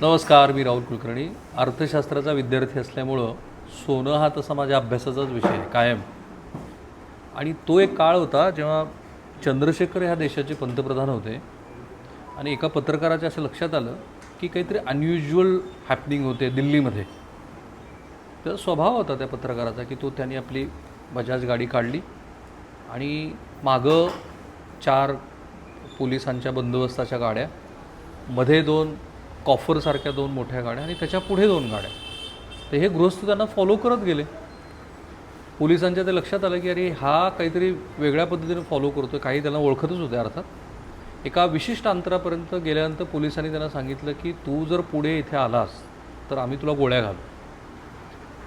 नमस्कार मी राहुल कुलकर्णी. अर्थशास्त्राचा विद्यार्थी असल्यामुळं सोनं हा तसा माझ्या अभ्यासाचाच विषय आहे कायम. आणि तो एक काळ होता जेव्हा चंद्रशेखर ह्या देशाचे पंतप्रधान होते. आणि एका पत्रकाराच्या असं लक्षात आलं की काहीतरी अनयुज्युअल हॅपनिंग होते दिल्लीमध्ये. तर स्वभाव होता त्या पत्रकाराचा की तो त्यांनी आपली बजाज गाडी काढली आणि मागं चार पोलिसांच्या बंदोबस्ताच्या गाड्या मध्ये दोन कॉफरसारख्या दोन मोठ्या गाड्या आणि त्याच्या पुढे दोन गाड्या. तर हे गृहस्थ त्यांना फॉलो करत गेले. पोलिसांच्या ते लक्षात आलं की अरे हा काहीतरी वेगळ्या पद्धतीने फॉलो करतो काही त्यांना ओळखतच होते अर्थात. एका विशिष्ट अंतरापर्यंत गेल्यानंतर पोलिसांनी त्यांना सांगितलं की तू जर पुढे इथे आलास तर आम्ही तुला गोळ्या घालू.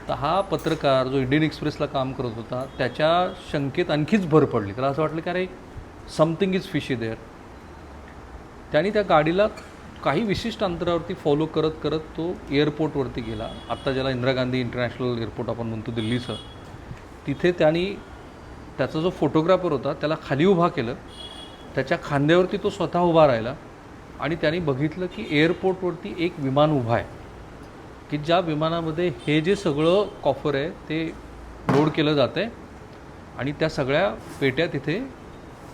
तर हा पत्रकार जो इंडियन एक्सप्रेसला काम करत होता त्याच्या शंकेत आणखीच भर पडली. त्याला असं वाटलं की अरे समथिंग इज फिशी देअर त्याने त्या गाडीला काही विशिष्ट अंतरावरती फॉलो करत करत तो एअरपोर्टवरती गेला. आत्ता ज्याला इंदिरा गांधी इंटरनॅशनल एअरपोर्ट आपण म्हणतो दिल्लीचं तिथे त्यांनी त्याचा जो फोटोग्राफर होता त्याला खाली उभा केलं. त्याच्या खांद्यावरती तो स्वतः उभा राहिला आणि त्यांनी बघितलं की एअरपोर्टवरती एक विमान उभा आहे. की ज्या विमानामध्ये हे जे सगळं कॉफर आहे ते लोड केलं जातं आहे आणि त्या सगळ्या पेट्या तिथे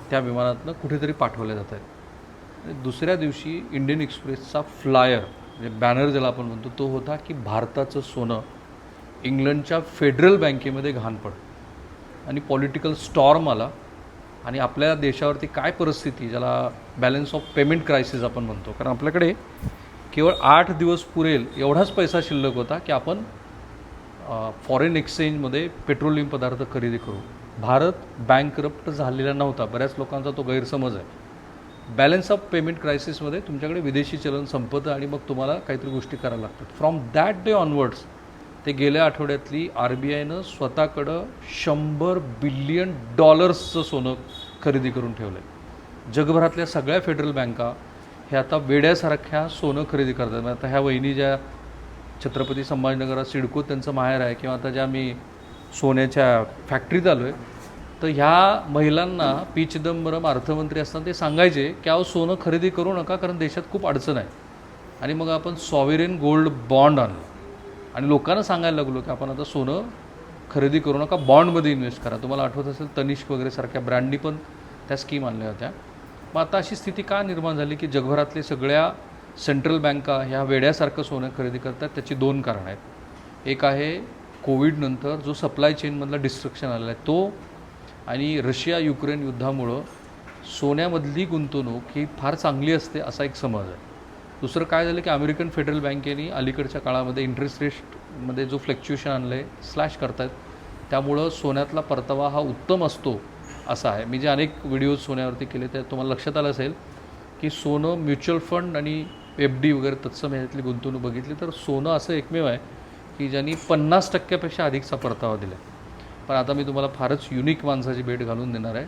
त्या विमानातनं कुठेतरी पाठवल्या जात आहेत दुसऱ्या दिवशी इंडियन एक्सप्रेसचा फ्लायर म्हणजे बॅनर ज्याला आपण म्हणतो तो होता की भारताचं सोनं इंग्लंडच्या फेडरल बँकेमध्ये घाण पड आणि पॉलिटिकल स्टॉर्म आला. आणि आपल्या देशावरती काय परिस्थिती ज्याला बॅलन्स ऑफ पेमेंट क्रायसिस आपण म्हणतो. कारण आपल्याकडे केवळ आठ दिवस पुरेल एवढाच पैसा शिल्लक होता की आपण फॉरेन एक्सचेंजमध्ये पेट्रोलियम पदार्थ खरेदी करू. भारत बँकरप्ट झालेला नव्हता. बऱ्याच लोकांचा तो गैरसमज आहे. बॅलन्स ऑफ पेमेंट क्रायसिसमध्ये तुमच्याकडे विदेशी चलन संपतं आणि मग तुम्हाला काहीतरी गोष्टी करायला लागतात. फ्रॉम दॅट डे ऑनवर्ड्स ते गेल्या आठवड्यातली आर बी आयनं स्वतःकडं शंभर बिलियन डॉलर्सचं सोनं खरेदी करून ठेवलं आहे जगभरातल्या सगळ्या फेडरल बँका हे आता वेड्यासारख्या सोनं खरेदी करतात. आता ह्या वहिनी ज्या छत्रपती संभाजीनगरात सिडको त्यांचं माहेर आहे किंवा आता ज्या मी सोन्याच्या फॅक्टरीत आलो आहे तर ह्या महिलांना पी चिदंबरम अर्थमंत्री असताना ते सांगायचे की अहो सोनं खरेदी करू नका कारण देशात खूप अडचण आहे. आणि मग आपण सॉवेरेन गोल्ड बॉन्ड आणलं. आणि लोकांना सांगायला लागलो की आपण आता सोनं खरेदी करू नका बॉन्डमध्ये इन्व्हेस्ट करा. तुम्हाला आठवत असेल तनिष्क वगैरे सारख्या ब्रँडनी पण त्या स्कीम आणल्या होत्या. मग आता अशी स्थिती का निर्माण झाली की जगभरातले सगळ्या सेंट्रल बँका ह्या वेड्यासारखं सोनं खरेदी करतात त्याची दोन कारणं आहेत. एक आहे कोविडनंतर जो सप्लाय चेनमधला डिस्ट्रक्शन आलेला आहे तो आणि रशिया युक्रेन युद्धामुळं सोन्यामधली गुंतवणूक ही फार चांगली असते असा एक समज आहे. दुसरं काय झालं की अमेरिकन फेडरल बँकेने अलीकडच्या काळामध्ये इंटरेस्ट रेटमध्ये जो फ्लॅक्च्युएशन आणलं आहे स्लॅश करतायत त्यामुळं सोन्यातला परतावा हा उत्तम असतो असा आहे. मी जे अनेक व्हिडिओज सोन्यावरती केले ते तुम्हाला लक्षात आलं असेल की सोनं म्युच्युअल फंड आणि एफ डी वगैरे तत्सम ह्याच्यातली गुंतवणूक बघितली तर सोनं असं एकमेव आहे की ज्यांनी पन्नास टक्क्यापेक्षा अधिकचा परतावा दिला आहे पण आता मी तुम्हाला फारच युनिक माणसाची भेट घालून देणार आहे.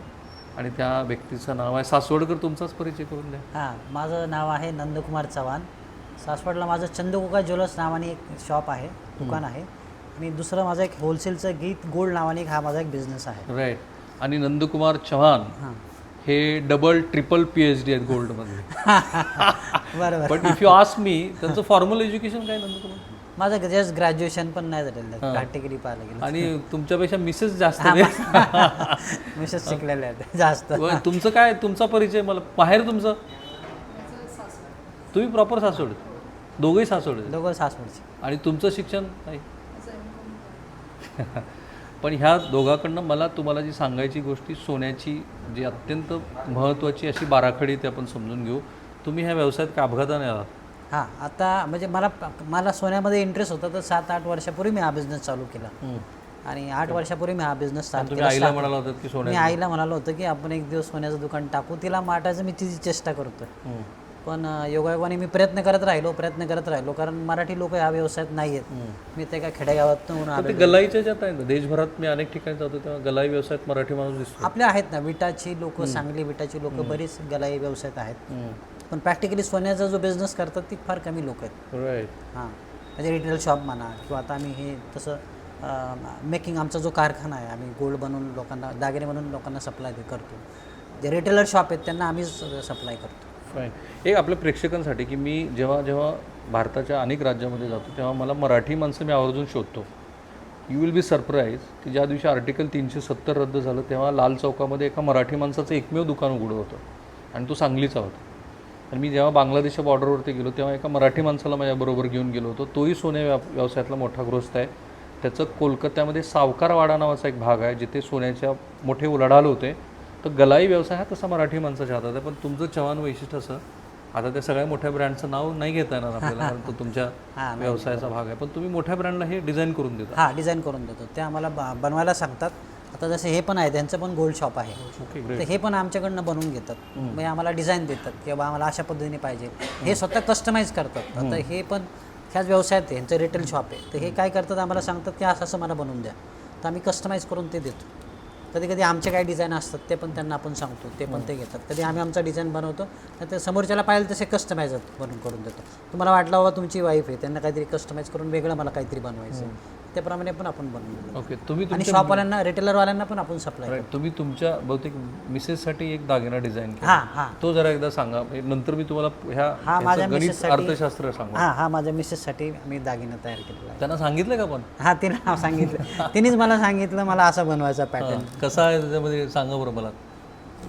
आणि त्या व्यक्तीचं नाव आहे सासवडकर. तुमचाच परिचय करून द्या. हां माझं नाव आहे नंदकुमार चव्हाण. सासवडला माझं चंदकोका ज्वेलर्स नावाने एक शॉप आहे दुकान आहे. आणि दुसरं माझं एक होलसेलचं गीत गोल्ड नावाने एक हा माझा एक बिझनेस आहे. राईट आणि नंदकुमार चव्हाण हां. हे double triple P H D आहेत गोल्डमध्ये बरोबर. But if you ask me त्यांचं फॉर्मल एज्युकेशन काय नंदकुमार? माझं जस्ट ग्रॅज्युएशन पण नाही झालेलं. कॅटेगरी पाहायला गेलं. आणि तुमच्यापेक्षा मिसेस जास्त. मिसेस शिकलेले आहेत जास्त. तुमचं काय तुमचा परिचय मला बाहेर तुमचं? तुम्ही प्रॉपर सासवड दोघंही सासवड दोघं सासवडचे. आणि तुमचं शिक्षण? नाही. पण ह्या दोघाकडनं मला तुम्हाला जी सांगायची गोष्टी सोन्याची जी अत्यंत महत्त्वाची अशी बाराखडी ते आपण समजून घेऊ. तुम्ही ह्या व्यवसायात का अपघाताने आहात? हां आता म्हणजे मला मला सोन्यामध्ये इंटरेस्ट होता तर सात आठ वर्षापूर्वी मी हा बिझनेस चालू केला. आणि आठ वर्षापूर्वी मी हा बिझनेस चालू केला. मी आईला म्हणालो होतं की आपण एक दिवस सोन्याचं दुकान टाकू तिला माटायचं मी तिची चेष्टा करतोय. पण योगायोगाने मी प्रयत्न करत राहिलो प्रयत्न करत राहिलो कारण मराठी लोक ह्या व्यवसायात नाही आहेत मी ते काय खेडेगावात गलाईच्या ज्यात आहे देशभरात मी अनेक ठिकाणी जातो तेव्हा गलाई व्यवसायात मराठी माणूस दिसतो. आपले आहेत ना विटाची लोक सांगली विटाची लोक बरीच गलाई व्यवसायात आहेत. पण प्रॅक्टिकली सोन्याचा जो बिझनेस करतात ती फार कमी लोक आहेत. राईट हां. म्हणजे रिटेल शॉप म्हणा किंवा आता आम्ही हे तसं मेकिंग आमचा जो कारखाना आहे आम्ही गोल्ड बनवून लोकांना दागिने बनवून लोकांना सप्लाय करतो. जे रिटेलर शॉप आहेत त्यांना आम्हीच सप्लाय करतो. फाईन एक आपल्या प्रेक्षकांसाठी की मी जेव्हा जेव्हा भारताच्या अनेक राज्यामध्ये जातो तेव्हा मला मराठी माणसं मी आवर्जून शोधतो. यू विल बी सरप्राईज की ज्या दिवशी आर्टिकल तीनशे सत्तर रद्द झालं तेव्हा लाल चौकामध्ये एका मराठी माणसाचं एकमेव दुकान उघडं होतं. आणि तो सांगलीचा होता. आणि मी जेव्हा बांगलादेशच्या बॉर्डरवरती गेलो तेव्हा एका मराठी माणसाला माझ्याबरोबर घेऊन गेलो होतो. तोही सोने व्याप व्यवसायातला मोठा ग्रस्त आहे. त्याचं कोलकात्यामध्ये सावकारवाडा नावाचा एक भाग आहे जिथे सोन्याच्या मोठे उलाढाल होते. तर गलाई व्यवसाय हा तसा मराठी माणसाच्या हातात आहे. पण तुमचं चव्हाण वैशिष्ट्य असं आता त्या सगळ्या मोठ्या ब्रँडचं नाव नाही घेता येणार आपल्याला कारण तो तुमच्या व्यवसायाचा भाग आहे. पण तुम्ही मोठ्या ब्रँडला हे डिझाईन करून देता. हां डिझाईन करून देतो. ते आम्हाला बनवायला सांगतात. आता जसे हे पण आहे त्यांचं पण गोल्ड शॉप आहे. ओके तर हे पण आमच्याकडनं बनवून घेतात. म्हणजे आम्हाला डिझाईन देतात की बाबा आम्हाला अशा पद्धतीने पाहिजे. हे स्वतः कस्टमाइज करतात. आता हे पण ह्याच व्यवसायात आहे यांचं रिटेल शॉप आहे. तर हे काय करतात आम्हाला सांगतात की असं असं मला बनवून द्या. तर आम्ही कस्टमाइज करून ते देतो. कधी कधी आमचे काही डिझाईन असतात ते पण त्यांना आपण सांगतो. ते पण ते घेतात. कधी आम्ही आमचा डिझाईन बनवतो तर ते समोरच्याला पाहिजे तसे कस्टमाइज बनवून करून देतो. तुम्हाला वाटलं बाबा तुमची वाईफ आहे त्यांना काहीतरी कस्टमाइज करून वेगळं मला काहीतरी बनवायचं आहे. त्याप्रमाणे पण आपण बनवून देतो ओके तुम्ही आणि शॉपवाल्यांना रिटेलरवाल्यांना पण आपण सप्लाय Right. तुम्ही तुमच्या बहुतेक मिसेससाठी एक दागिना डिझाईन केला. हां हां. तो जरा एकदा सांगा. म्हणजे नंतर मी तुम्हाला ह्या हा, ह्याचं माझ्या मिसेससाठी- अर्थशास्त्र सांगू हां हा माझ्या मिसेससाठी मी दागिना तयार केलेला आहे. त्यांना सांगितलं का पण? हा तिने नाव सांगितलं. तिनेच मला सांगितलं मला असं बनवायचा पॅटर्न कसं आहे त्याच्यामध्ये सांगा बरं मला.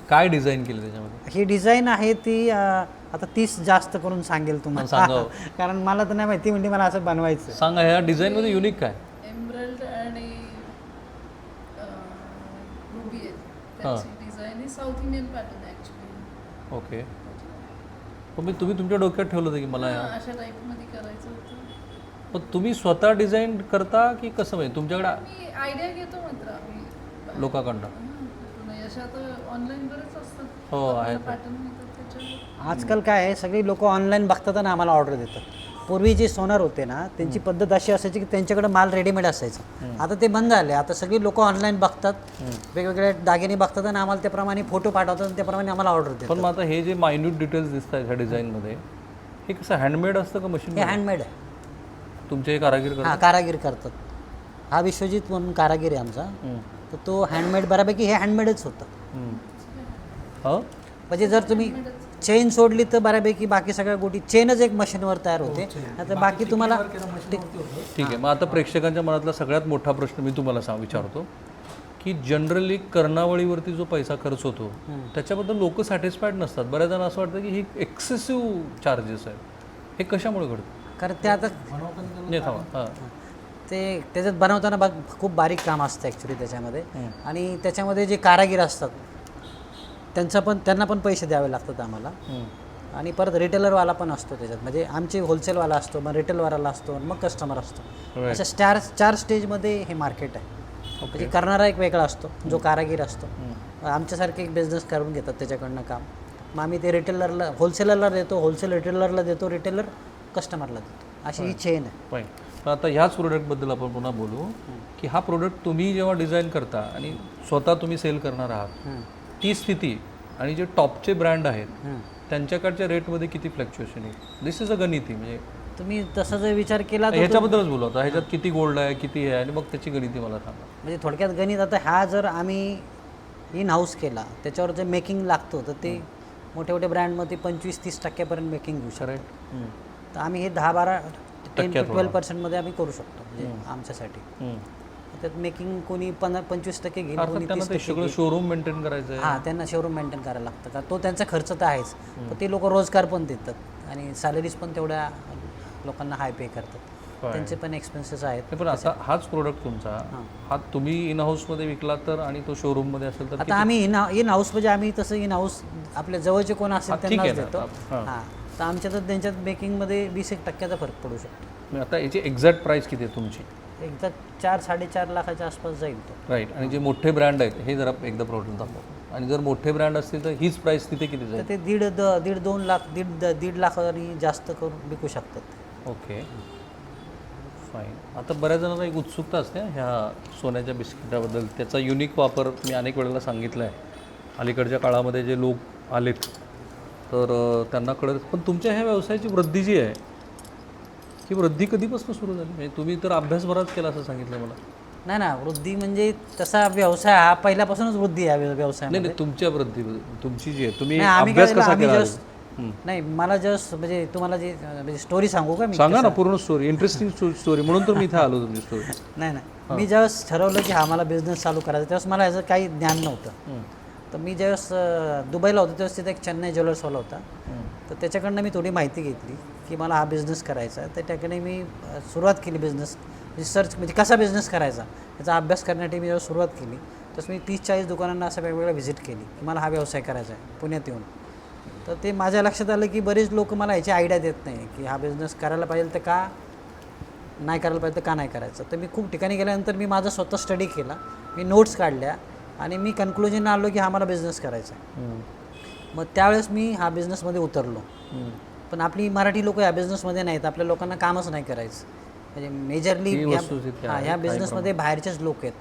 काय डिझाईन केलं त्याच्यामध्ये? ही डिझाईन आहे ती अं, आता तीस जास्त करून सांगेल तुम्हाला. सांगावं. कारण मला तर नाही माहिती म्हणजे मला असं बनवायचं सांगा ह्या डिझाईनमध्ये युनिक काय? एम्ब्रल्ड आणि रुबी आहे त्याची डिझाईन ही साऊथ इंडियन पॅटर्न आहे ॲक्च्युली ओके. पण मी तुम्ही तुमच्या डोक्यात ठेवलं होतं की मला या अशा टाईपमध्ये करायचं होतं. पण तुम्ही स्वतः डिझाईन करता की कसं म्हणजे तुमच्याकडे मी आयडिया घेतो मात्र आम्ही. लोकांकडनं. हां, अशा तर ऑनलाईन बरेच असतात. हो आहेत पॅटर्न मिळतात त्याच्यावर. आजकाल काय आहे सगळी लोक ऑनलाईन बघतात आणि आम्हाला ऑर्डर देतात. पूर्वी जे सोनार होते ना त्यांची पद्धत अशी असायची की त्यांच्याकडे माल रेडीमेड असायचा. आता ते बंद झाले. आता सगळी लोक ऑनलाईन बघतात. वेगवेगळे दागिने बघतात आणि आम्हाला त्याप्रमाणे फोटो पाठवतात आणि त्याप्रमाणे आम्हाला ऑर्डर देतात. पण मग आता हे जे मायन्यूट डिटेल्स दिसत आहेत ह्या डिझाईनमध्ये हे कसं हँडमेड असतं का मशीन हे हँडमेड आहे. तुमचे कारागीर हा कारागीर करतात. हा विश्वजित म्हणून कारागीर आहे आमचा. तर तो हँडमेड बऱ्यापैकी हे हँडमेडच होतं. हो? म्हणजे जर तुम्ही चेन सोडली तर बऱ्यापैकी बाकी सगळ्या गोष्टी चेनच एक मशीनवर तयार होते. आता बाकी तुम्हाला ठीक. आहे मग आता प्रेक्षकांच्या मनातला सगळ्यात मोठा प्रश्न मी तुम्हाला सांग विचारतो की जनरली कर्णावळीवरती जो पैसा खर्च होतो त्याच्याबद्दल लोक सॅटिस्फाईड नसतात. बऱ्याच जण असं वाटतं की ही एक्सेसिव्ह चार्जेस आहेत. हे कशामुळे घडतं? कारण ते आता नाही थांबा. हां. ते त्याच्यात बनवताना बघ खूप बारीक काम असतं ॲक्च्युली त्याच्यामध्ये. आणि त्याच्यामध्ये जे कारागीर असतात त्यांचा पण त्यांना पण पैसे द्यावे लागतात आम्हाला. आणि परत रिटेलरवाला पण असतो त्याच्यात. म्हणजे आमचे होलसेलवाला असतो मग रिटेलवाला असतो मग कस्टमर असतो. अशा चार चार स्टेजमध्ये हे मार्केट आहे. म्हणजे करणारा एक वेगळा असतो जो कारागीर असतो. आमच्यासारखे एक बिझनेस करून घेतात त्याच्याकडनं काम. मग आम्ही ते रिटेलरला होलसेलरला देतो होलसेल रिटेलरला देतो रिटेलर कस्टमरला देतो. अशी ही चेन आहे. पण आता ह्याच प्रोडक्टबद्दल आपण पुन्हा बोलू की हा प्रोडक्ट तुम्ही जेव्हा डिझाईन करता आणि स्वतः तुम्ही सेल करणार आहात. ती स्थिती आणि जे टॉपचे ब्रँड आहेत. त्यांच्याकडच्या रेटमध्ये किती फ्लक्च्युएशन आहे दिस इज अ गणिती म्हणजे तुम्ही तसा जर विचार केला तर ह्याच्याबद्दलच बोलू आता. ह्याच्यात किती गोल्ड आहे किती आहे आणि मग त्याची गणिती मला सांगा. म्हणजे थोडक्यात गणित आता हा जर आम्ही इन हाऊस केला त्याच्यावर जे मेकिंग लागतो तर ते मोठे मोठे ब्रँडमध्ये पंचवीस तीस टक्क्यापर्यंत मेकिंग घेऊ शकतो. तर आम्ही हे दहा बारा टेन टू ट्वेल्व पर्सेंटमध्ये आम्ही करू शकतो म्हणजे आमच्यासाठी. त्यात मेकिंग कोणी पंधरा पंचवीस टक्के घेईल कोणी त्यांना तीस ते टक्के सगळं शोरूम मेंटेन करायचं आहे. हां त्यांना शोरूम मेंटेन करायला लागतं. का तो त्यांचा खर्च तर आहेच. पण ते लोक रोजगार पण देतात. आणि सॅलरीज पण तेवढ्या लोकांना हाय पे करतात. Fine. त्यांचे पण एक्सपेन्सेस आहेत. नाही, पण आता हाच प्रोडक्ट तुमचा हा. तुम्ही इन हाऊसमध्ये विकला तर आणि तो शोरूममध्ये असेल तर आता आम्ही इन इन हाऊस म्हणजे आम्ही तसं इन हाऊस आपल्या जवळचे कोण असेल हा, ठीक त्यांनाच आहे ना. देतो. हां. हां. तर आमच्या तर त्यांच्यात मेकिंगमध्ये वीस एक टक्क्याचा फरक पडू शकतो. आता याची एक्झॅक्ट प्राइस किती आहे तुमची? एकदा चार साडेचार लाखाच्या आसपास जाईल तो. राईट आणि जे मोठे ब्रँड आहेत हे जरा एकदा प्रोडक्ट दाखव आणि जर मोठे ब्रँड असतील तर हीच प्राइस तिथे किती तर जाईल ते दीड द दीड दोन लाख दीड द- दीड लाखांनी जास्त करून विकू शकतात ओके फाईन आता बऱ्याच जणांना एक उत्सुकता असते ह्या सोन्याच्या बिस्किटाबद्दल. त्याचा युनिक वापर मी अनेक वेळेला सांगितला आहे. अलीकडच्या काळामध्ये जे लोक आलेत तर अं, त्यांना कळत पण तुमच्या ह्या व्यवसायाची वृद्धी जी आहे ही वृद्धी कधीपासून सुरू झाली? म्हणजे तुम्ही तर अभ्यास बराच केला असं सांगितलं मला. नाही ना वृद्धी म्हणजे तसा व्यवसाय हा पहिल्यापासूनच वृद्धी आहे व्यव- नाही नाही तुमच्या वृद्धी तुमची जी आहे तुम्ही अभ्यास कसा केला? नाही मला जस्ट म्हणजे तुम्हाला जी म्हणजे स्टोरी सांगू का मी सांगा ना पूर्ण स्टोरी इंटरेस्टिंग स्टोरी म्हणून तर मी इथे आलो तुमची स्टोरी नाही नाही. मी ज्यावेळेस ठरवलं की हा मला बिझनेस चालू करायचा. त्यावेळेस मला याचं काही ज्ञान नव्हतं. तर मी ज्यावेळेस दुबईला होतो त्यावेळेस तिथे एक चेन्नई ज्वेलर्सवाला होता. तर त्याच्याकडनं मी थोडी माहिती घेतली की मला हा बिझनेस करायचा आहे. तर त्याकडे मी सुरुवात केली बिझनेस रिसर्च म्हणजे कसा बिझनेस करायचा याचा अभ्यास करण्यासाठी मी जेव्हा सुरुवात केली तसं मी तीस चाळीस दुकानांना असं वेगवेगळ्या व्हिजिट केली की मला हा व्यवसाय करायचा आहे पुण्यात येऊन. तर ते माझ्या लक्षात आलं की बरेच लोक मला याची आयडिया देत नाही की हा बिझनेस करायला पाहिजे तर का नाही करायला पाहिजे तर का नाही करायचं. तर मी खूप ठिकाणी गेल्यानंतर मी माझा स्वतः स्टडी केला मी नोट्स काढल्या आणि मी कन्क्लुजन आलो की हा मला बिझनेस करायचा आहे. मग त्यावेळेस मी हा बिझनेसमध्ये उतरलो. पण आपली मराठी लोक या बिझनेसमध्ये नाहीत. आपल्या लोकांना कामच नाही करायचं. म्हणजे मेजरली ही ह्या बिझनेसमध्ये बाहेरचेच लोक आहेत.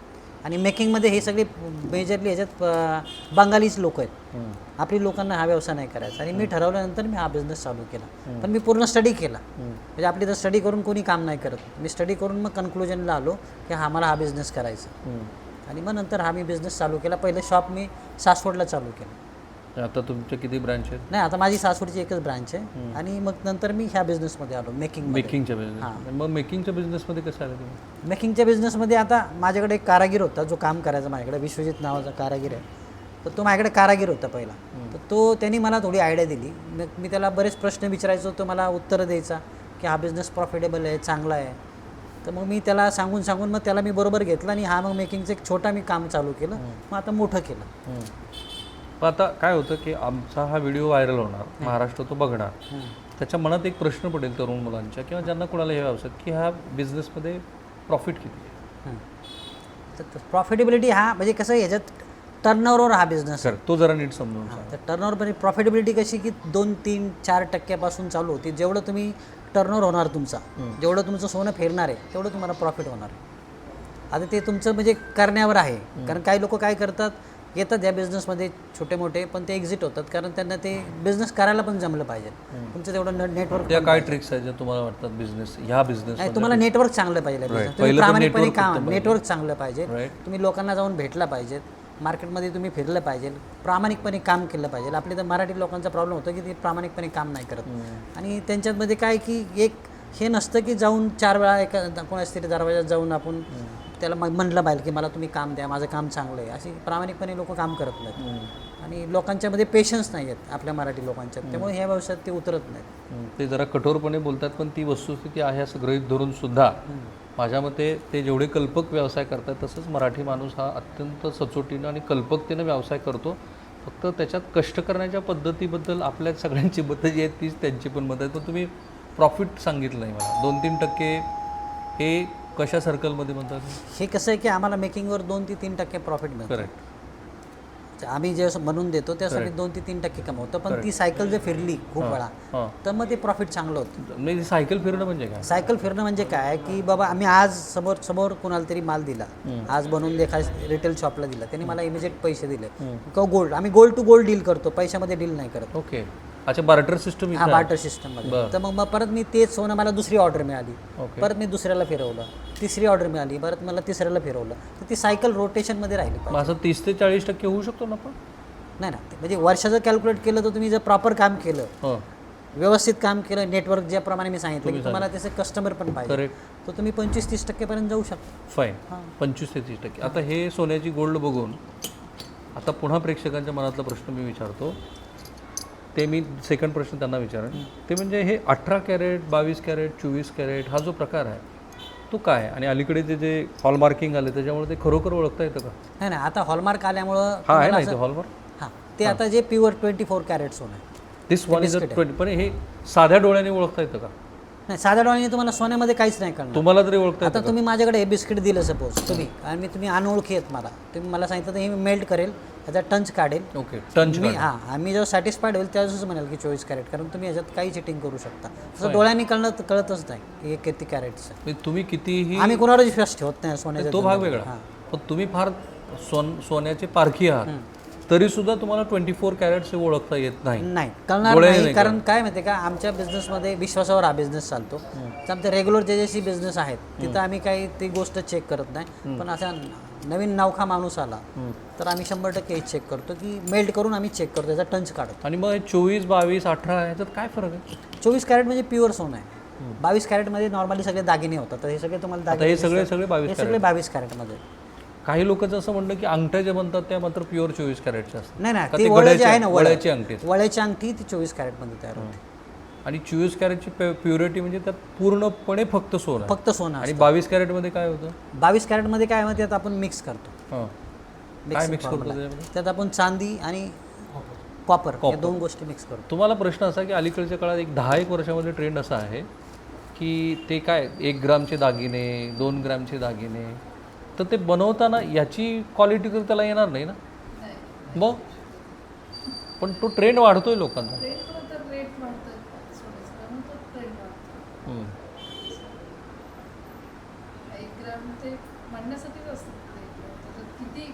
आणि मेकिंगमध्ये हे सगळे मेजरली ह्याच्यात बंगालीच लोक आहेत. आपली लोकांना हा व्यवसाय नाही करायचा. आणि मी ठरवल्यानंतर मी हा बिझनेस चालू केला. पण मी पूर्ण स्टडी केला. म्हणजे आपली तर स्टडी करून कोणी काम नाही करत. मी स्टडी करून मग कन्क्लुजनला आलो की हा मला हा बिझनेस करायचा. आणि मग नंतर हा मी बिझनेस चालू केला. पहिले शॉप मी सासवडला चालू केलं. आता तुमचे किती ब्रांच आहेत? नाही आता माझी सासवडची एकच ब्रांच आहे. आणि मग नंतर मी ह्या बिझनेसमध्ये आलो मेकिंग मेकिंगच्या बिझनेस मग मेकिंगच्या बिझनेसमध्ये कसं आलं तुम्ही? मेकिंगच्या बिझनेसमध्ये आता माझ्याकडे एक कारागीर होता जो काम करायचा माझ्याकडे विश्वजित नावाचा कारागीर आहे. तर तो माझ्याकडे कारागीर होता पहिला. तर तो त्यांनी मला थोडी आयडिया दिली. मग मी त्याला बरेच प्रश्न विचारायचो तो मला उत्तरं द्यायचा की हा बिझनेस प्रॉफिटेबल आहे चांगला आहे. तर मग मी त्याला सांगून सांगून मग त्याला मी बरोबर घेतलं आणि हा मग मेकिंगचं एक छोटा मी काम चालू केलं. मग आता मोठं केलं. पण आता काय होतं की आमचा हा व्हिडिओ व्हायरल होणार महाराष्ट्र तो बघणार. त्याच्या मनात एक प्रश्न पडेल तरुण मुलांच्या किंवा ज्यांना कोणाला हे व्यवसाय की ह्या बिझनेसमध्ये प्रॉफिट किती आहे? तर प्रॉफिटेबिलिटी हा म्हणजे कसं आहे, याच्यात टर्नओव्हरवर हा बिझनेस खरं तो जरा नीट समजून सांग. तर टर्नओव्हर म्हणजे प्रॉफिटेबिलिटी कशी की दोन तीन चार टक्क्यापासून चालू होती. जेवढं तुम्ही टर्नओव्हर होणार तुमचा जेवढं तुमचं सोनं फिरणार आहे तेवढं तुम्हाला प्रॉफिट होणार आहे. आता ते तुमचं म्हणजे करण्यावर आहे. कारण काही लोक काय करतात येतात या बिझनेसमध्ये छोटे मोठे पण ते एक्झिट होतात कारण त्यांना ते बिझनेस करायला पण जमलं पाहिजे. तुमचं तेवढं नेटवर्क त्या काय ट्रिक्स आहेत तुम्हाला वाटतात बिझनेस ह्या बिझनेस नाही तुम्हाला नेटवर्क चांगलं पाहिजे. तुम्ही प्रामाणिकपणे काम नेटवर्क चांगलं पाहिजे. तुम्ही लोकांना जाऊन भेटला पाहिजेत मार्केटमध्ये तुम्ही फिरलं पाहिजे. प्रामाणिकपणे काम केलं पाहिजे. आपले तर मराठी लोकांचा प्रॉब्लेम होतो की ते प्रामाणिकपणे काम नाही करत. आणि त्यांच्यामध्ये काय की एक हे नसतं की जाऊन चार वेळा एका कोणाच तरी दरवाजात जाऊन आपण त्याला मग म्हणलं पाहिजे की मला तुम्ही काम द्या माझं काम चांगलं आहे. अशी प्रामाणिकपणे लोक काम करत नाहीत. आणि लोकांच्यामध्ये पेशन्स नाही आहेत आपल्या मराठी लोकांच्यात. त्यामुळे ह्या व्यवसायात ते उतरत नाहीत. ते जरा कठोरपणे बोलतात पण ती वस्तुस्थिती आहे असं गृहीत धरून सुद्धा माझ्या मते ते जेवढे कल्पक व्यवसाय करतात तसंच मराठी माणूस हा अत्यंत सचोटीनं आणि कल्पकतेनं व्यवसाय करतो. फक्त त्याच्यात कष्ट करण्याच्या पद्धतीबद्दल आपल्या सगळ्यांची मतं जी आहेत तीच त्यांची पण मतं आहेत. पण तुम्ही प्रॉफिट सांगितलं नाही मला. दोन तीन टक्के हे कशा सर्कलमध्ये म्हणतात? हे कसं आहे की आम्हाला मेकिंगवर दोन ते तीन टक्के प्रॉफिट मिळतं. करेक्ट आम्ही जे बनवून देतो त्यासाठी दोन ते तीन टक्के कमवतो. पण ती सायकल जर फिरली खूप वेळा तर मग ते प्रॉफिट चांगलं होतं. सायकल फिरणं म्हणजे काय? सायकल फिरणं म्हणजे काय? की बाबा आम्ही आज समोर समोर कोणाला तरी माल दिला. आज बनवून देखा रिटेल शॉपला दिला. त्यांनी मला इमिजिएट पैसे दिले. किंवा गोल्ड आम्ही गोल्ड टू गोल्ड डील करतो. पैशामध्ये डील नाही करत. ओके अच्छा बार्टर सिस्टम हा बार्टर सिस्टममध्ये. तर मग मग परत मी तेच सोनं मला दुसरी ऑर्डर मिळाली. परत मी दुसऱ्याला फिरवलं. तिसरी ऑर्डर मिळाली. परत मला तिसऱ्याला फिरवलं. तर ती सायकल रोटेशनमध्ये राहिली पाहिजे. मग असं तीस ते चाळीस टक्के होऊ शकतो ना पण? नाही ना म्हणजे वर्षाचं कॅल्क्युलेट केलं तर तुम्ही जर प्रॉपर काम केलं हो. व्यवस्थित काम केलं नेटवर्क ज्याप्रमाणे मी सांगितलं की तुम्हाला त्याचे कस्टमर पण पाहिजे. तर तुम्ही पंचवीस तीस टक्केपर्यंत जाऊ शकता. फाईन. पंचवीस ते तीस टक्के. आता हे सोन्याची गोल्ड बघून आता पुन्हा प्रेक्षकांच्या मनातला प्रश्न मी विचारतो. ते मी सेकंड प्रश्न त्यांना विचारेन. ते म्हणजे हे अठरा कॅरेट बावीस कॅरेट चोवीस कॅरेट हा जो प्रकार आहे तो काय? आणि अलीकडे जे जे हॉलमार्किंग आले त्याच्यामुळे ते खरोखर ओळखता येतं का? नाही नाही आता हॉलमार्क आल्यामुळं हा आहे ना इथे हॉलमार्क हां ते आता जे प्युअर ट्वेंटी फोर कॅरेट सोनं आहे. This one is a twenty पण हे साध्या डोळ्याने ओळखता येतं का? नाही साध्या डोळ्याने तुम्हाला सोन्यामध्ये काहीच नाही करणार तुम्हाला तरी ओळखता आता तुम्ही माझ्याकडे हे बिस्किट दिलं सपोज तुम्ही आणि मी तुम्ही अनोळखी आहेत मला. तुम्ही मला सांगितलं तर हे मी मेल्ट करेल. त्याचा टंच काढेल. ओके टंच मी हां आम्ही जेव्हा सॅटिस्फाईड होईल त्यावेळेस म्हणाल की चोवीस कॅरेट कारण तुम्ही याच्यात काही चिटिंग करू शकता. तसं डोळ्यांनी कळलं कळतच नाही की हे किती कॅरेटचं म्हणजे तुम्ही कितीही आम्ही कोणावर विश्वास ठेवत नाही सोन्याच्या तो भाग वेगळा. पण तुम्ही फार सोन सोन्याचे पारखी आहात. तरी सुद्धा तुम्हाला ट्वेंटी फोर कॅरेट्स ओळखता येत नाही. नाही कळणार डोळ्याने नाही नाही कारण काय माहिती का आमच्या बिझनेसमध्ये विश्वासावर हा बिझनेस चालतो. तर आमचे रेग्युलर जे जे बिझनेस आहेत तिथं आम्ही काही ती गोष्ट चेक करत नाही. पण अशा नवीन नवखा माणूस आला तर आम्ही शंभर टक्के चेक करतो की मेल्ट करून आम्ही चेक करतो त्याचा टंच काढतो. आणि मग चोवीस बावीस अठरा ह्याच्यात काय फरक आहे? चोवीस कॅरेट म्हणजे प्युअर सोनं आहे. बावीस कॅरेटमध्ये नॉर्मली सगळे दागिने होतात तर हे सगळे तुम्हाला दागिने हे सगळे सगळे हे बावीस सगळे बावीस कॅरेटमध्ये. काही लोकांचं असं म्हणणं की अंगठ्या ज्या बनतात त्या मात्र प्युअर चोवीस कॅरेटचे असतात. नाही नाही ती ते वळ जी गड्याची- आहे ना वळ वळ्याची अंगठी. वळ्याची अंगठी ती चोवीस कॅरेटमध्ये तयार होते. आणि चोवीस कॅरेटची प्युरिटी म्हणजे त्यात पूर्णपणे फक्त सोनं. फक्त सोनं आणि बावीस कॅरेटमध्ये काय होतं? बावीस कॅरेटमध्ये काय आहे त्यात आपण मिक्स करतो. हां. काय मिक्स करतो त्यात आपण चांदी आणि कॉपर या दोन गोष्टी मिक्स करतो. तुम्हाला प्रश्न असा की अलीकडच्या काळात एक दहा एक वर्षामध्ये ट्रेंड असा आहे की ते काय एक ग्रामचे दागिने दोन ग्रामचे दागिने तर ते बनवताना याची क्वालिटी तर त्याला येणार नाही ना? नाही. मग? पण तो ट्रेंड वाढतोय लोकांचा रेट पण आता रेट वाढतोय सोन्याचा त्यामुळे तो ट्रेंड वाढतो हम्म. एक ग्राम ते म्हणण्यासाठीच असतं ते एक ग्राम. त्याच्यात किती काय आहे आम्ही नाही सांगू शकत. एक ग्रामचं पाणी पॉलिश हे काही सांगू.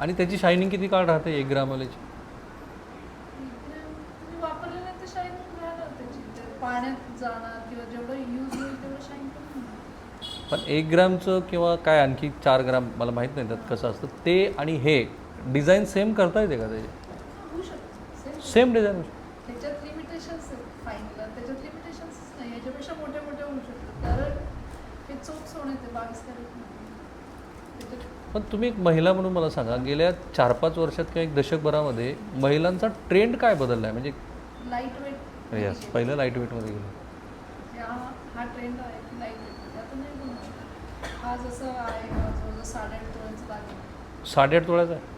आणि त्याची शायनिंग किती काळ राहते एक ग्राम शाईन पण एक ग्रामचं किंवा काय आणखी चार ग्राम मला माहीत नाही त्यात कसं असतं. ते आणि हे डिझाईन सेम करता येते का त्याचे? सेम डिझाईन त्याच्यात लिमिटेशन्स आहेत. फाईनला त्याच्यात लिमिटेशन्स नाही. याच्यापेक्षा मोठे मोठे होऊ शकतात. कारण चोख सोने ते बावीस कॅरेट त्याच्यात पण तुम्ही एक महिला म्हणून मला सांगा गेल्या चार पाच वर्षात किंवा एक दशकभरामध्ये महिलांचा ट्रेंड काय बदलला आहे म्हणजे लाइट वेट यस पहिलं लाइट वेटमध्ये गेलं. हा हा ट्रेंड आहे की लाइट वेट आता नाही बनवू शकत हा जसं आहे जवळजवळ साडेआठ तोळ्याचा दागिना साडेआठ तोळ्याचा आहे?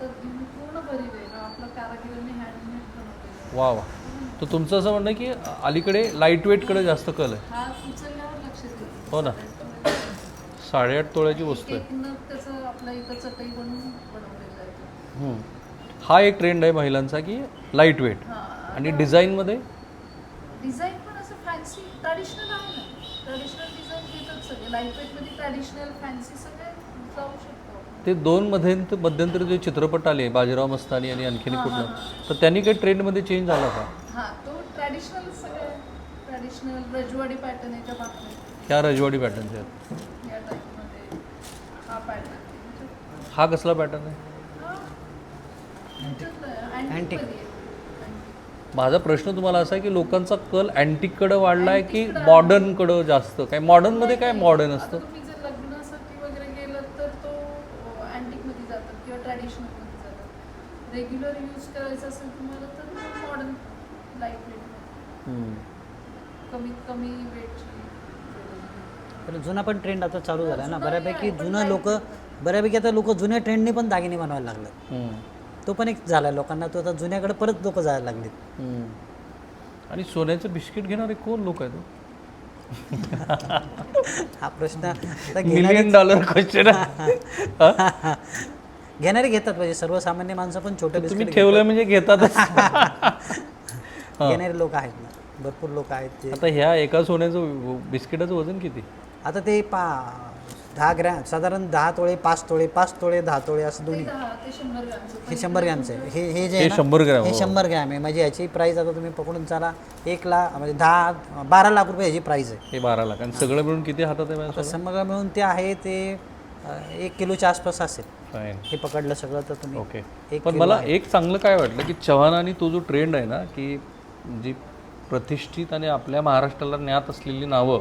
तर पूर्ण गरीब आहे आपला कारागिरांनी हँडमेड बनवलेला वा वा. तर तुमचं असं म्हणणं की अलीकडे लाइट वेटकडे जास्त कल आहे. हा ना. साडेआठ तोळ्याची वस्तू आहे. हा एक ट्रेंड आहे महिलांचा की लाइट वेट आणि डिझाईनमध्ये डिझाईन पण असं फॅन्सी ट्रॅडिशनल आहे ना. ट्रॅडिशनल डिझाईन घेतात सगळे. लाइट वेटमध्ये ट्रॅडिशनल फॅन्सी सगळे जाऊ शकतो. ते दोन मध्यंत मध्यंतरी जे चित्रपट आले बाजीराव मस्तानी आणि आणखीन कुठलं तर त्यांनी काही ट्रेंडमध्ये चेंज झाला का? हा तो ट्रॅडिशनल सगळे. ट्रॅडिशनल रजवाडी पॅटर्न याच्या बाबतीत. ह्या रजवाडी पॅटर्नचे आहेत या टाईपमध्ये हा पॅटर्न हा कसला पॅटर्न आहे? अँटिक माझा प्रश्न तुम्हाला असा आहे की लोकांचा कल अँटिककडं वाढला आहे की मॉडर्नकडं जास्त? काय मॉडर्नमध्ये काय मॉडर्न असतं? तुम्ही जर लग्नासाठी वगैरे गेलं तर तो अँटिकमध्ये जातात किंवा ट्रॅडिशनलमध्ये जातात. रेग्युलर यूज करायचं असेल तुम्हाला तर मॉडर्न लाइट वेट हम्म. कमीत कमी वेटची तर जुना पण ट्रेंड आता चालू झाला ना. बऱ्यापैकी जुनं लोक बऱ्यापैकी आता लोक जुन्या ट्रेंडने पण दागिने बनवायला लागले. तो पण एक झाला लोकांना. तो आता जुन्याकडे परत लोक जायला लागले. आणि सोन्याचं बिस्किट घेणारे कोण लोक आहेत हो? हा प्रश्न आता घेणारे मिलियन डॉलर क्वेश्चन घेणारे घेतात. म्हणजे सर्वसामान्य माणसं पण छोटे तुम्ही बिस्किट ठेवलं म्हणजे घेतातच. घेणारे लोक आहेत ना. भरपूर लोक आहेत ते आता ह्या एका सोन्याचं बिस्किटाचं वजन किती? आता ते पा दहा ग्रॅम साधारण दहा तोळे पाच तोळे पाच तोळे दहा तोळे असं दोन्ही. हे शंभर ग्रॅमचं आहे. हे हे जे हे आहे ना, शंभर ग्रॅम हे हो. शंभर ग्रॅम आहे. म्हणजे याची प्राईस आता तुम्ही पकडून चाला एक लाख म्हणजे दहा बारा लाख रुपये याची प्राईस आहे. हे बारा लाख. आणि सगळं मिळून किती हातात आहे आता माझ्या शंभर ग्रॅम मिळून ते आहे ते अं, एक किलोच्या आसपास असेल. हे पकडलं सगळं तर तुम्ही ओके एक पण मला एक चांगलं काय वाटलं की चव्हाणांनी तो जो ट्रेंड आहे ना की जी प्रतिष्ठित आणि आपल्या महाराष्ट्राला ज्ञात असलेली नावं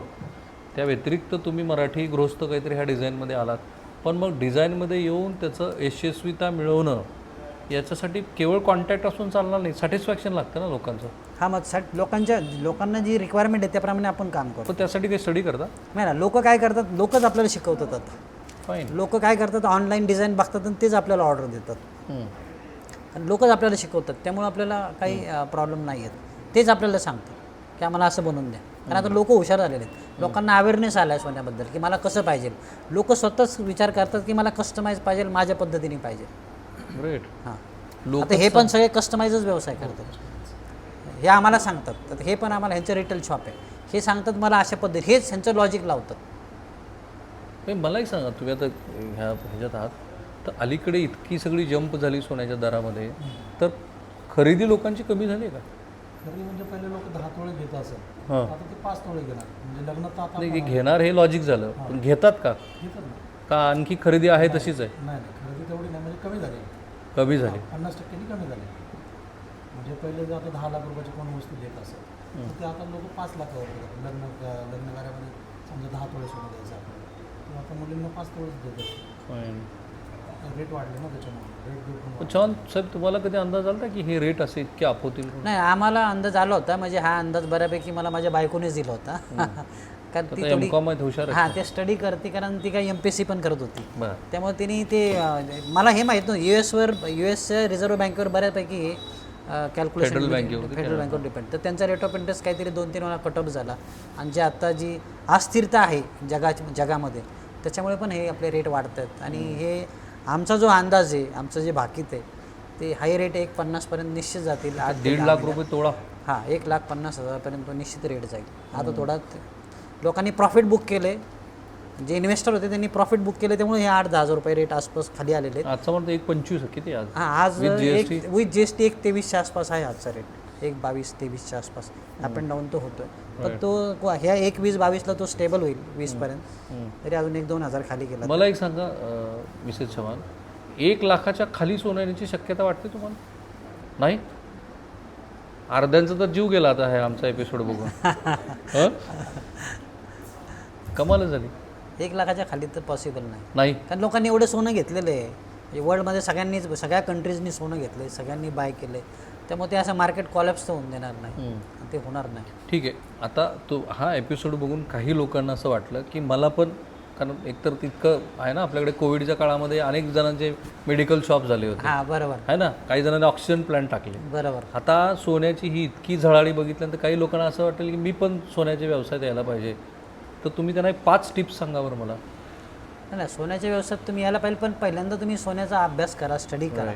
त्या व्यतिरिक्त तुम्ही मराठी गृहस्थ काहीतरी ह्या डिझाईनमध्ये आलात. पण मग डिझाईनमध्ये येऊन त्याचं यशस्वीता मिळवणं याच्यासाठी केवळ कॉन्टॅक्ट असून चालणार नाही सॅटिस्फॅक्शन लागतं ना लोकांचं? हा मग साठी लोकांच्या लोकांना जी रिक्वायरमेंट आहे त्याप्रमाणे आपण काम करतो. पण त्यासाठी काही स्टडी करता? नाही ना लोक काय करतात? लोकच आपल्याला शिकवतात आता. फाईन लोक काय करतात? ऑनलाईन डिझाईन बघतात आणि तेच आपल्याला ऑर्डर देतात. आणि लोकच आपल्याला शिकवतात. त्यामुळे आपल्याला काही प्रॉब्लेम नाही आहेत तेच आपल्याला सांगतात. की आम्हाला असं बनवून द्या. कारण आता लोक हुशार झालेले आहेत. लोकांना अवेअरनेस आला आहे सोन्याबद्दल की मला कसं पाहिजे? लोक स्वतःच विचार करतात की मला कस्टमाइज पाहिजे माझ्या पद्धतीने पाहिजे. ग्रेट हां. आता हे पण सगळे कस्टमाइजच व्यवसाय करतात. हे आम्हाला सांगतात. तर हे पण आम्हाला ह्यांचं रिटेल शॉप आहे. हे सांगतात मला अशा पद्धती हेच ह्यांचं लॉजिक लावतात. मला एक सांगा तुम्ही आता ह्या ह्याच्यात आहात. तर अलीकडे इतकी सगळी जंप झाली सोन्याच्या दरामध्ये. तर खरेदी लोकांची कमी झाली का? खरेदी म्हणजे पहिले लोक दहा तोळे घेत असत हां. आता ते पाच तोळे घेणार. म्हणजे लग्न तर आता नाही हे घेणार हे लॉजिक झालं. पण घेतात का? घेतात ना. का आणखी खरेदी आहे तशीच आहे? नाही नाही. खरेदी तेवढी नाही. म्हणजे कमी झाली. कमी झाली. पन्नास टक्क्यांनी कमी झाली. म्हणजे पहिले जर आता दहा लाख रुपयाची कोण वस्तू घेत असत तर ते आता लोक पाच लाखावर घेतात. लग्न लग्न कार्यामध्ये समजा दहा तोळे सोनं द्यायचं आपल्याला तर आता मुलींना पाच तोळेच देतात. रेट वाढले ना त्याच्यामुळे. रेट घेऊन पण छान साहेब तुम्हाला कधी अंदाज आला की हे रेट असे इतके आप होतील? नाही आम्हाला अंदाज आला होता म्हणजे हा अंदाज बऱ्यापैकी मला माझ्या बायकोनेच दिला होता. कारण ती आता थोडी एम कॉम आहेत हुशार हा ते स्टडी करते कारण ती काही एम पी एस सी पण करत होती. बरं. त्यामुळे तिने ते अं, मला हे माहीत नव्हतं. यू एसवर यू एसच्या रिझर्व्ह बँकेवर बऱ्यापैकी कॅल्क्युलेशन Federal बँकेवर फेडरल बँकेवर डिपेंड तर त्यांचा रेट ऑफ इंटरेस्ट काहीतरी दोन तीन वेळा कट ऑफ झाला. आणि जे आता जी अस्थिरता आहे जगा जगामध्ये त्याच्यामुळे पण हे आपले रेट वाढतात. आणि हे आमचा जो अंदाज आहे आमचं जे भाकीत आहे ते हाय रेट एक पन्नासपर्यंत निश्चित जातील. आठ ते दीड लाख. रुपये तोळा हां एक लाख पन्नास हजारपर्यंत तो निश्चित रेट जाईल. आता थोडा लोकांनी प्रॉफिट बुक केले. जे इन्व्हेस्टर होते त्यांनी प्रॉफिट बुक केले त्यामुळे हे आठ दहा हजार रुपये रेट आसपास खाली आलेले आहेत. आजचा म्हणतो एक पंचवीस. किती आज? हां आज एक? विथ जी एस टी एक तेवीसच्या आसपास आहे आजचा रेट एक बावीस तेवीसच्या आसपास. अप अँड डाऊन तो होतोय. पण तो को- ह्या एक वीस बावीसला तो स्टेबल होईल वीसपर्यंत तरी अजून एक दोन हजार खाली गेला. मला एक सांगा मिसेस चव्हाण एक लाखाच्या खाली सोन्याची शक्यता वाटते तुम्हाला? नाही? अर्ध्यांचा तर जीव गेला आता हे आमचा एपिसोड बघून. हं? कमालच झाली एक लाखाच्या खाली तर पॉसिबल नाही. नाही. कारण लोकांनी एवढं सोनं घेतलेलं आहे. म्हणजे वर्ल्डमध्ये सगळ्यांनीच सगळ्या कंट्रीजनी सोनं घेतलं सगळ्यांनी बाय केले त्यामुळे ते असं मार्केट कॉलेप्स होऊन देणार नाही. हं. ते होणार नाही. ठीक आहे. आता तो हा एपिसोड बघून काही लोकांना असं वाटलं की मला पण कारण एकतर तितकं आहे ना आपल्याकडे कोविडच्या काळामध्ये अनेक जणांचे मेडिकल शॉप झाले होते. हां बरोबर. आहे ना? काही जणांनी ऑक्सिजन प्लांट टाकले. बरोबर. आता सोन्याची ही इतकी झळाळी बघितल्यानंतर काही लोकांना असं वाटेल की मी पण सोन्याच्या व्यवसायात यायला पाहिजे. तर तुम्ही त्यांना पाच टिप्स सांगा बरं मला. नाही सोन्याच्या व्यवसायात तुम्ही यायला पाहिजे पण पहिल्यांदा तुम्ही सोन्याचा अभ्यास करा स्टडी करा.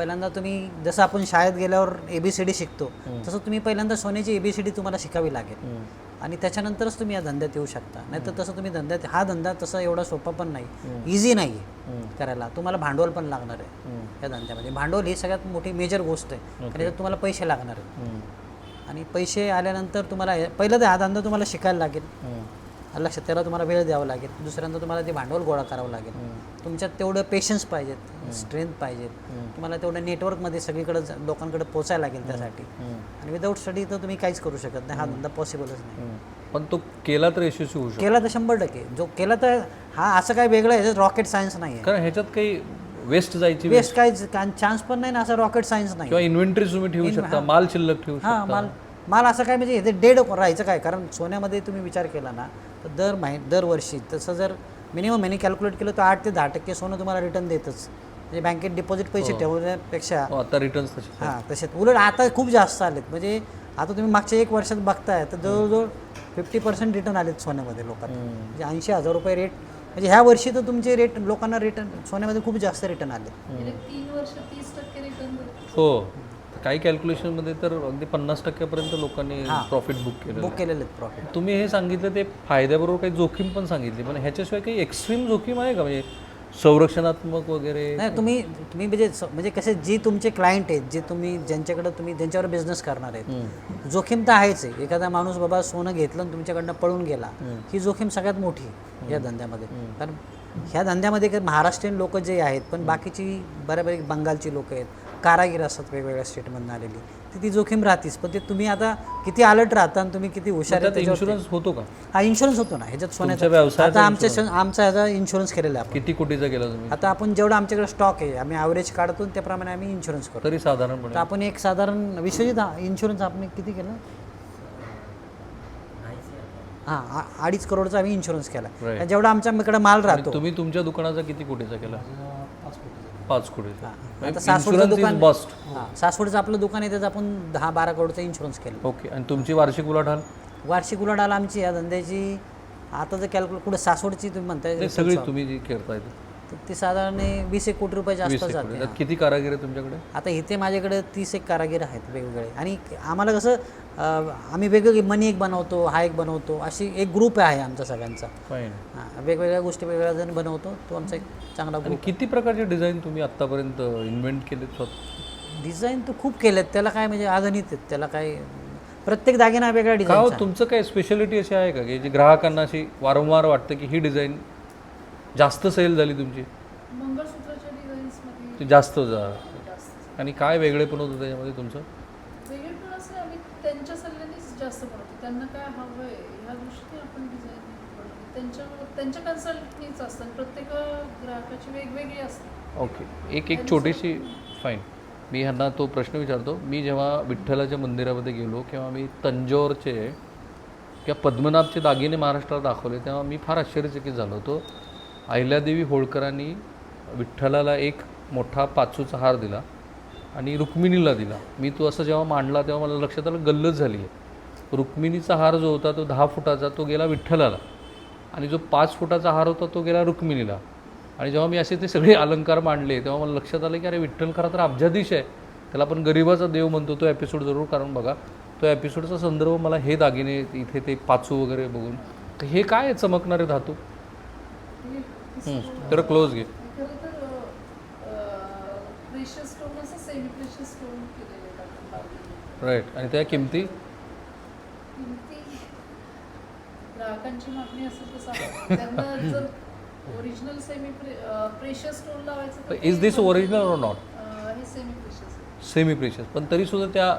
पहिल्यांदा तुम्ही जसं आपण शाळेत गेल्यावर एबीसीडी शिकतो तसं तुम्ही पहिल्यांदा सोन्याची एबीसीडी तुम्हाला शिकावी लागेल. आणि त्याच्यानंतरच तुम्ही या धंद्यात येऊ शकता. नाही तर तसं तुम्ही धंद्यात हा धंदा तसा एवढा सोपा पण नाही. इझी नाही आहे करायला. तुम्हाला भांडवल पण लागणार आहे या धंद्यामध्ये. भांडवल ही सगळ्यात मोठी मेजर गोष्ट आहे. कारण याच्यात तुम्हाला पैसे लागणार आहेत. आणि पैसे आल्यानंतर तुम्हाला पहिलं तर हा धंदा तुम्हाला शिकायला लागेल. लक्षात त्याला तुम्हाला वेळ द्यावा लागेल. दुसऱ्यांदा तुम्हाला ते भांडवल गोळा करावं लागेल. तुमच्यात तेवढं पेशन्स पाहिजेत स्ट्रेंथ पाहिजे तुम्हाला तेवढं नेटवर्कमध्ये सगळीकडे लोकांकडे पोचायला लागेल त्यासाठी. आणि विदाऊट स्टडी तर तुम्ही काहीच करू शकत नाही. हा धंदा पॉसिबलच नाही. पण तो केला तर यशस्वी होऊ शकतो केला तर शंभर टक्के. जो केला तर हा असं काय वेगळं आहे रॉकेट सायन्स नाही आहे. कारण ह्याच्यात काही वेस्ट जायची बेस्ट काय चान्स पण नाही ना असं रॉकेट सायन्स नाही. किंवा इन्व्हेंटरी तुम्ही ठेवू शकता माल शिल्लक ठेवू शकता. माल माल असं काय म्हणजे हे डेड राहायचं काय? कारण सोन्यामध्ये तुम्ही विचार केला ना तर दर माहि दरवर्षी तसं जर मिनिमम यांनी कॅल्क्युलेट केलं तर आठ ते दहा टक्के सोनं तुम्हाला रिटर्न देतच. म्हणजे बँकेत डिपॉझिट पैसे ठेवण्यापेक्षा. हो, आता रिटर्न्स तसे. हां तसेच. उलट आता खूप जास्त आलेत. म्हणजे आता तुम्ही मागच्या एक वर्षात बघताय तर जवळजवळ फिफ्टी पर्सेंट रिटर्न आलेत सोन्यामध्ये लोकांना. म्हणजे ऐंशी हजार रुपये रेट म्हणजे ह्या वर्षी तर तुमचे रेट लोकांना रिटर्न सोन्यामध्ये खूप जास्त रिटर्न आले गेले तीन वर्ष तीस टक्के रिटर्न हो. काही कॅल्क्युलेशनमध्ये तर अगदी पन्नास टक्क्यापर्यंत लोकांनी प्रॉफिट बुक केलं बुक केलेले आहेत प्रॉफिट तुम्ही हे सांगितलं ते फायद्याबरोबर काही जोखीम पण सांगितली पण ह्याच्याशिवाय काही एक्स्ट्रीम जोखीम आहे का? म्हणजे संरक्षणात्मक वगैरे? नाही तुम्ही तुम्ही म्हणजे स- म्हणजे कसे जे तुमचे क्लायंट आहेत जे तुम्ही ज्यांच्याकडे तुम्ही ज्यांच्यावर बिझनेस करणार आहेत जोखीम तर आहेच आहे. एखादा माणूस बाबा सोनं घेतलं आणि तुमच्याकडनं पळून गेला ही जोखीम सगळ्यात मोठी आहे या धंद्यामध्ये. कारण ह्या धंद्यामध्ये महाराष्ट्रीयन लोक जे आहेत पण बाकीची बऱ्यापैकी बंगालची लोक आहेत कारागीर असतात वेगवेगळ्या स्टेटमधून आलेली. ती ती जोखीम राहतीच पण ते तुम्ही आता किती अलर्ट राहता आणि तुम्ही किती हुशार इन्शुरन्स होतो का? हा इन्शुरन्स होतो ना ह्याच्यात सोन्याचा व्यवसायाचा आता आमच्या आमचा ह्याचा इन्शुरन्स केलेला आहे आपण. किती कोटीचा केला तुम्ही? आता आपण जेवढं आमच्याकडे स्टॉक आहे आम्ही ॲव्हरेज काढतो त्याप्रमाणे आम्ही इन्शुरन्स करतो. तरी साधारणपणे तर आपण एक साधारण विश्वजित इन्शुरन्स आपण किती केलं? हां आ- अडीच करोडचा आम्ही इन्शुरन्स केला. जेवढा आमच्याकडे माल राहतो तुम्ही तुमच्या दुकानाचा किती कोटीचा केला? पाच कोटी. आता सासवडचं दुकान बस्ट सासवडचं आपलं दुकान आहे त्याचं आपण दहा बारा करोडचा इन्शुरन्स केलं. ओके. आणि तुमची वार्षिक उलाढाल? वार्षिक उलाढाल आमची या धंद्याची आता जर कॅल्क्युलेट कुठे सासवडची तुम्ही म्हणताय सगळी तुम्ही जी करताय. तर ती साधारण वीस एक कोटी वीस एक कोटी. जाते. त्यात किती कारागीर आहे तुमच्याकडे? आता इथे माझ्याकडे तीस एक कारागीर आहेत वेगवेगळे. आणि आम्हाला कसं अं, आम्ही वेगवेगळी मनी एक बनवतो हा एक बनवतो अशी एक ग्रुप आहे आमचा सगळ्यांचा. फाईन हां वेगवेगळ्या गोष्टी वेगवेगळ्या जण बनवतो तो आमचा एक चांगला आणि किती प्रकारचे डिझाईन तुम्ही आतापर्यंत इन्व्हेंट केले स्वतः? डिझाईन तर खूप केलेत. त्याला काय म्हणजे अगणित आहेत. त्याला काय प्रत्येक दागिना वेगळा का हो डिझाईन तुमचं काय स्पेशालिटी अशी आहे का? की जी ग्राहकांना अशी वारंवार वाटतं की ही डिझाईन जास्त सेल झाली तुमची? मंगळसूत्राच्या डिझाईन्समध्ये ती जास्त जा आणि काय होतं त्याच्यामध्ये तुमचं? वेगळे पण असे आम्ही त्यांच्या सल्ल्यानेच जास्त बनवतो त्यांना काय हवं आहे ह्या गोष्टी आपण डिझाईन बनवतो त्यांच्या त्यांच्या कन्सल्टनीच असतात. प्रत्येक ग्राहकाची वेगवेगळी असते. ओके. एक एक छोटीशी फाईन मी ह्यांना तो प्रश्न विचारतो. मी जेव्हा विठ्ठलाच्या मंदिरामध्ये गेलो किंवा मी तंजोरचे किंवा पद्मनाभचे दागिने महाराष्ट्राला दाखवले तेव्हा मी फार आश्चर्यचकित झालो होतो. अहिल्यादेवी होळकरांनी विठ्ठलाला एक मोठा पाचूचा हार दिला आणि रुक्मिणीला दिला. मी तो असं जेव्हा मांडला तेव्हा मला लक्षात आलं गल्लत झाली आहे रुक्मिणीचा हार जो होता तो दहा फुटाचा तो गेला विठ्ठलाला. आणि जो पाच फुटाचा हार होता तो गेला रुक्मिणीला. आणि जेव्हा मी असे ते सगळे अलंकार मांडले तेव्हा मला लक्षात आलं की अरे विठ्ठल खरं तर अब्जाधीश आहे. त्याला आपण गरिबाचा देव म्हणतो तो एपिसोड जरूर कारण बघा. तो एपिसोडचा संदर्भ मला हे दागिने इथे ते पाचू वगैरे बघून. तर हे काय चमकणारे धातू? तर क्लोज घे. तर. राईट आणि त्या किमती? किमती? ग्राहकांची मागणी असेल तसं आपण त्यांना जर ओरिजिनल सेमी प्रेशस स्टोन लावायचं तर इज दिस ओरिजिनल और नॉट हे सेमी प्रेशस सेमी प्रेशस पण तरीसुद्धा त्या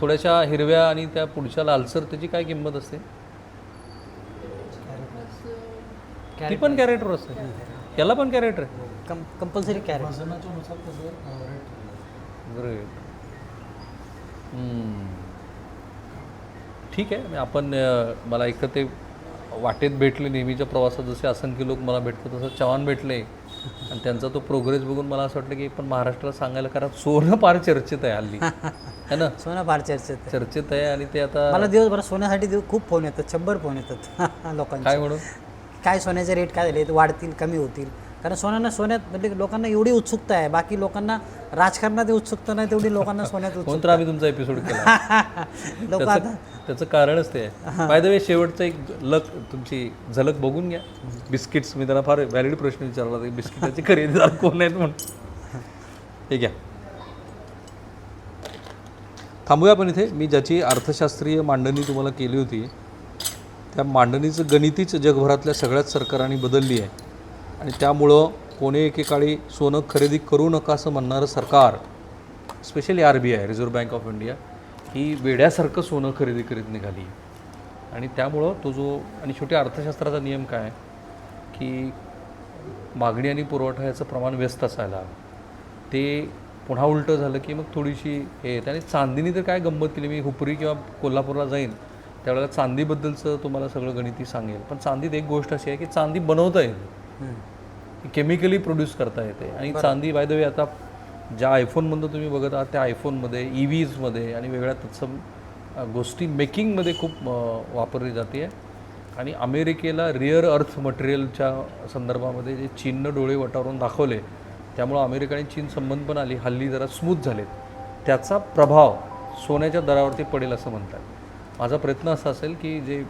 थोड्याशा हिरव्या आणि त्या पुढच्या लालसर त्याची काय किंमत असते? ती पण कॅरेक्टर असते याला पण कॅरेक्टर आहे. कम कंपल्सरी ग्रेट ठीक आहे. आपण अं, मला एक तर ते वाटेत भेटले नेहमीच्या प्रवासात जसे असंख्य लोक मला भेटतात तसं चव्हाण भेटले. आणि त्यांचा तो प्रोग्रेस बघून मला असं वाटलं की पण महाराष्ट्राला सांगायला कारण सोनं फार चर्चेत आहे हल्ली. है ना? सोनं फार चर्चेत आहे. चर्चेत आहे आणि ते आता मला दिवसभर सोन्यासाठी दिव- खूप फोन येतात. शंभर फोन येतात. लोकांचे. काय म्हणून? काय सोन्याचे रेट काय झाले वाढतील कमी होतील? कारण सोन्यानं सोन्यात म्हणजे लोकांना एवढी उत्सुकता आहे बाकी लोकांना राजकारणात उत्सुकता नाही तेवढी लोकांना सोन्यात तर आम्ही तुमचा एपिसोड केला? लोक त्याचं आता त्याचं कारणच ते आहे. बाय द वे शेवटचं एक लक तुमची झलक बघून घ्या. बिस्किट्स मी त्यांना फार व्हॅलिड प्रश्न विचारला बिस्किटाचे खरेदीदार कोण आहेत म्हणून. हे घ्या. थांबूया आपण इथे. मी ज्याची अर्थशास्त्रीय मांडणी तुम्हाला केली होती त्या मांडणीचं गणितीच जगभरातल्या सगळ्याच सरकारांनी बदलली आहे. आणि त्यामुळं कोणी एकेकाळी सोनं खरेदी करू नका असं म्हणणारं सरकार specially R B I reserve bank of India ही वेड्यासारखं सोनं खरेदी करीत निघाली. आणि त्यामुळं तो जो आणि शेवटी अर्थशास्त्राचा नियम काय की मागणी आणि पुरवठा याचं प्रमाण व्यस्त असायला ते पुन्हा उलटं झालं की मग थोडीशी हे येते. आणि चांदीने तर काय गंमत केली? मी हुपरी किंवा कोल्हापूरला जाईन त्यावेळेला चांदीबद्दलचं तुम्हाला सगळं गणिती सांगेल. पण चांदीत एक गोष्ट अशी आहे की चांदी बनवता येते. केमिकली प्रोड्यूस करता येते. आणि चांदी बाय द वे आता ज्या आयफोनमधनं तुम्ही बघत आहात त्या आयफोनमध्ये ई व्हीजमध्ये आणि वेगळ्या तत्सम गोष्टी मेकिंगमध्ये खूप वापरली जाते. आहे आणि अमेरिकेला रिअर अर्थ मटेरियलच्या संदर्भामध्ये जे चीननं डोळे वटारून दाखवले त्यामुळं अमेरिका आणि चीन संबंध पण आली हल्ली जरा स्मूथ झालेत. त्याचा प्रभाव सोन्याच्या दरावरती पडेल असं म्हणतात. माझा प्रयत्न असा असेल की जे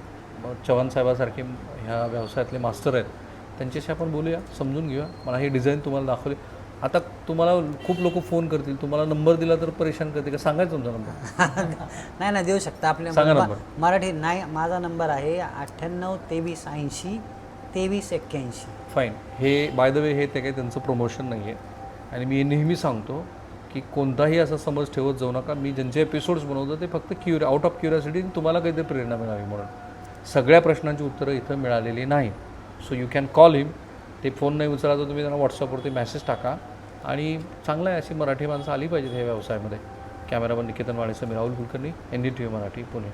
चव्हाण साहेबासारखे ह्या व्यवसायातले मास्टर आहेत त्यांच्याशी आपण बोलूया समजून घेऊया. मला ही डिझाईन तुम्हाला दाखवली. आता तुम्हाला खूप लोक फोन करतील तुम्हाला नंबर दिला तर परेशान करते का सांगायचं तुमचा नंबर नाही ना देऊ शकता. आपल्या. मराठी नाही माझा नंबर आहे अठ्ठ्याण्णव तेवीस ऐंशी तेवीस एक्क्याऐंशी. फाईन हे बाय द वे हे ते काही त्यांचं प्रमोशन नाही आहे आणि मी नेहमी सांगतो की कोणताही असा समज ठेवत जाऊ नका. मी ज्यांचे एपिसोड्स बनवतो ते फक्त क्युर आउट ऑफ क्युरियासिटी तुम्हाला काहीतरी प्रेरणा मिळावी म्हणून. सगळ्या प्रश्नांची उत्तरं इथं मिळालेली नाही. So you can call him ते फोन नाही उचला तर तुम्ही त्यांना व्हॉट्सअपवरती मेसेज टाका. आणि चांगलं आहे अशी मराठी माणसं आली पाहिजेत ह्या व्यवसायामध्ये. कॅमेरामन निकेतन वाणेसह मी Rahul Kulkarni N D T V Marathi Pune.